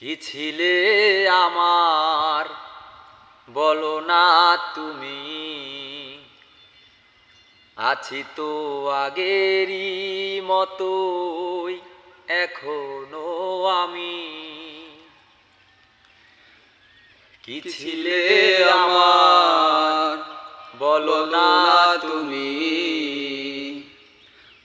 কি ছিলে আমার? বলো না তুমি। আছি তো আগেরই মতোই এখনও আমি। কি ছিলে আমার? বলো না তুমি।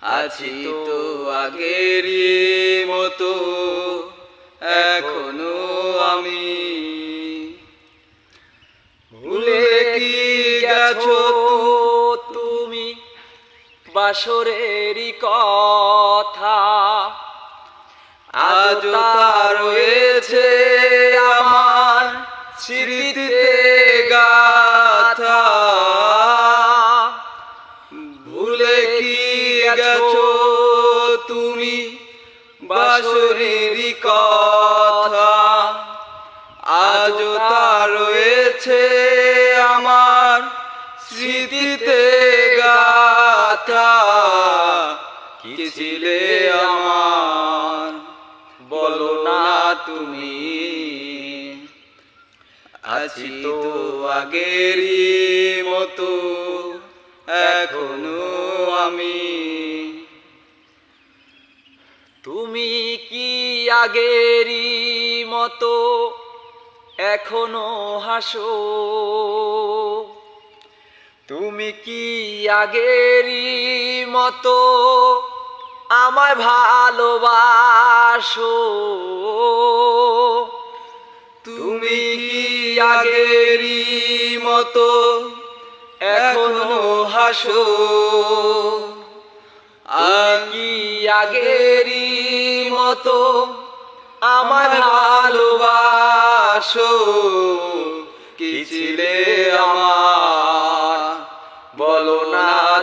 আছি তো আগেরই মতো। এখনও আমি। ভুলে কি গেছো তুমি বাসরেরই কথা? আজ রয়েছে আমার স্মৃতিতে গাথা। ভুলে কি গেছো তুমি বাসরেরই কথা? স্মৃতিতে গাথা, কি ছিলে আমার? বলো না তুমি। আছি তো আগেরই মতো, এখনও আমি। তুমি কি আগেরই মতো, এখনও হাসো? তুমি কি আগেরই মতো আমায় ভালোবাসো? তুমি কি আগেরই মতো এখনও হাসো? কি আগেরই মতো আমার ভালোবাসো? কি ছিলে আমার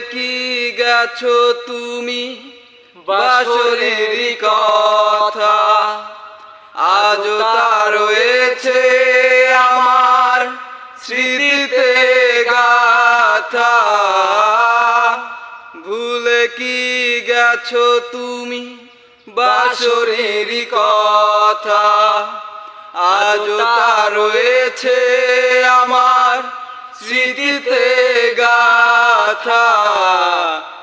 কি গেছো তুমি? বাসরেরই কথা আজ তা রয়েছে আমার স্মৃতিতে গাথা। ভুলে কি গেছো তুমি? বাসরেরই কথা আজ তা রয়েছে আমার স্মৃতিতে গাথা।